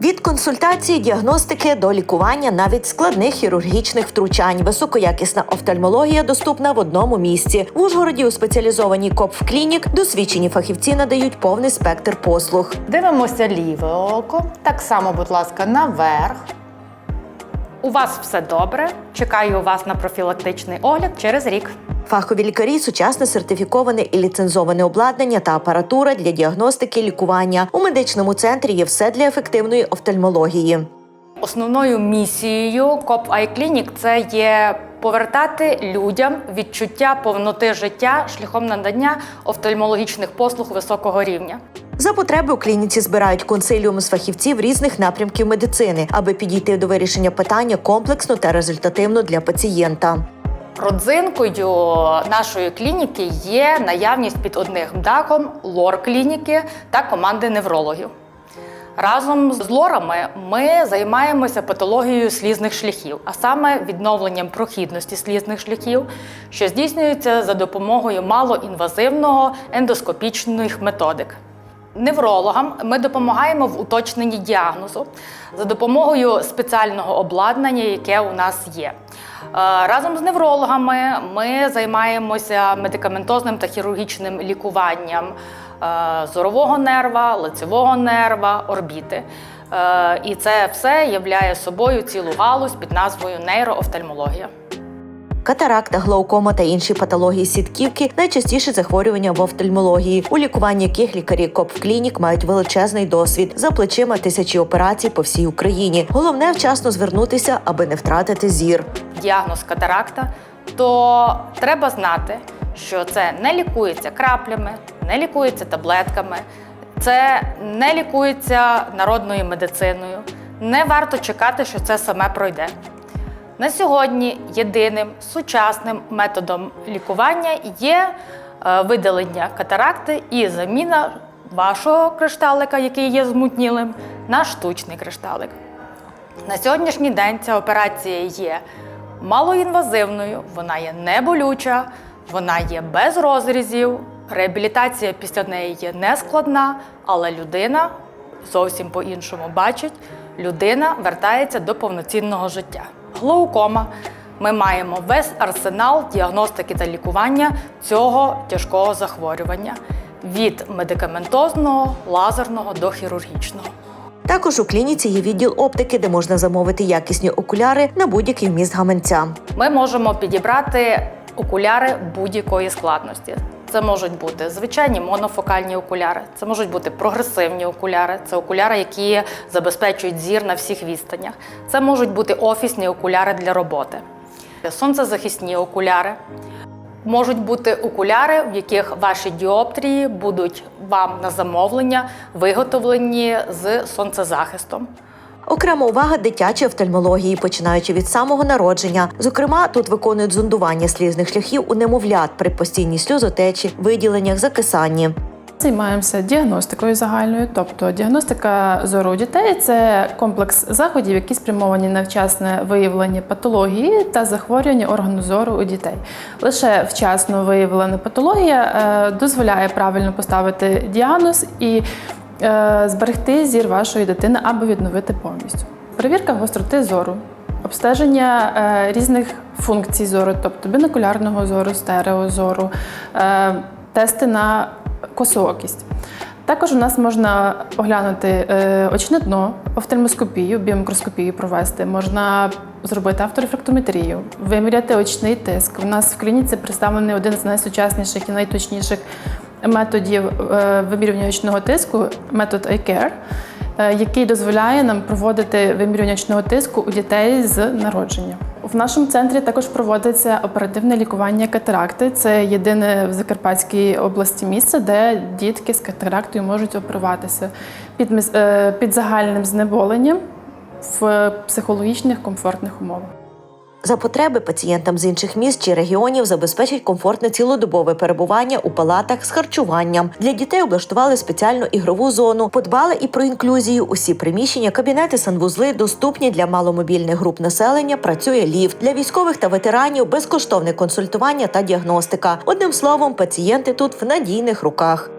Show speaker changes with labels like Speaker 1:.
Speaker 1: Від консультації, діагностики до лікування навіть складних хірургічних втручань. Високоякісна офтальмологія доступна в одному місці. В Ужгороді у спеціалізованій КОП клінік досвідчені фахівці надають повний спектр послуг.
Speaker 2: Дивимося ліве око. Так само, будь ласка, наверх. У вас все добре. Чекаю вас на профілактичний огляд через рік.
Speaker 1: Фахові лікарі, сучасне сертифіковане і ліцензоване обладнання та апаратура для діагностики лікування. У медичному центрі є все для ефективної офтальмології.
Speaker 2: Основною місією КОП Айклінік це є повертати людям відчуття повноти життя шляхом надання офтальмологічних послуг високого рівня.
Speaker 1: За потреби у клініці збирають консиліум з фахівців різних напрямків медицини, аби підійти до вирішення питання комплексно та результативно для пацієнта.
Speaker 2: Родзинкою нашої клініки є наявність під одним дахом лор-клініки та команди неврологів. Разом з лорами ми займаємося патологією слізних шляхів, а саме відновленням прохідності слізних шляхів, що здійснюється за допомогою малоінвазивного ендоскопічних методик. Неврологам ми допомагаємо в уточненні діагнозу за допомогою спеціального обладнання, яке у нас є. Е, Разом з неврологами ми займаємося медикаментозним та хірургічним лікуванням е, зорового нерва, лицевого нерва, орбіти. Е, І це все являє собою цілу галузь під назвою нейроофтальмологія.
Speaker 1: Катаракта, глаукома та інші патології сітківки найчастіші захворювання в офтальмології, у лікуванні яких лікарі КОП клінік мають величезний досвід за плечима тисячі операцій по всій Україні. Головне вчасно звернутися, аби не втратити зір.
Speaker 2: діагноз катаракта, то треба знати, що це не лікується краплями, не лікується таблетками, це не лікується народною медициною. Не варто чекати, що це саме пройде. На сьогодні єдиним сучасним методом лікування є е, видалення катаракти і заміна вашого кришталика, який є змутнілим, на штучний кришталик. На сьогоднішній день ця операція є малоінвазивною, вона є неболюча, вона є без розрізів. Реабілітація після неї є нескладна, але людина зовсім по-іншому бачить, людина вертається до повноцінного життя. Глаукома. Ми маємо весь арсенал діагностики та лікування цього тяжкого захворювання від медикаментозного, лазерного до хірургічного.
Speaker 1: Також у клініці є відділ оптики, де можна замовити якісні окуляри на будь-який вміст гаманця.
Speaker 2: Ми можемо підібрати окуляри будь-якої складності. Це можуть бути звичайні монофокальні окуляри, це можуть бути прогресивні окуляри, це окуляри, які забезпечують зір на всіх відстанях. Це можуть бути офісні окуляри для роботи, сонцезахисні окуляри. Можуть бути окуляри, в яких ваші діоптрії будуть вам на замовлення виготовлені з сонцезахистом.
Speaker 1: Окрема увага дитячій офтальмології, починаючи від самого народження. Зокрема, тут виконують зондування слізних шляхів у немовлят при постійній сльозотечі, виділеннях, закисанні.
Speaker 3: Займаємося діагностикою загальною, тобто діагностика зору дітей це комплекс заходів, які спрямовані на вчасне виявлення патології та захворювання органу зору у дітей. Лише вчасно виявлена патологія е, дозволяє правильно поставити діагноз і зберегти зір вашої дитини або відновити повністю. Перевірка гостроти зору. Обстеження е, різних функцій зору, тобто бінокулярного зору, стереозору, е, тести на косоокість. Також у нас можна оглянути е, очне дно, офтальмоскопію, біомікроскопію провести, можна зробити авторефрактометрію, виміряти очний тиск. У нас в клініці представлений один з найсучасніших і найточніших методів е, вимірювання очного тиску, метод iCare, е, який дозволяє нам проводити вимірювання очного тиску у дітей з народження. В нашому центрі також проводиться оперативне лікування катаракти. Це єдине в Закарпатській області місце, де дітки з катарактою можуть оперуватися під, е, під загальним знеболенням в психологічних комфортних умовах.
Speaker 1: За потреби пацієнтам з інших міст чи регіонів забезпечать комфортне цілодобове перебування у палатах з харчуванням. Для дітей облаштували спеціальну ігрову зону, подбали і про інклюзію. Усі приміщення, кабінети, санвузли доступні для маломобільних груп населення. Працює ліфт для військових та ветеранів, безкоштовне консультування та діагностика. Одним словом, пацієнти тут в надійних руках.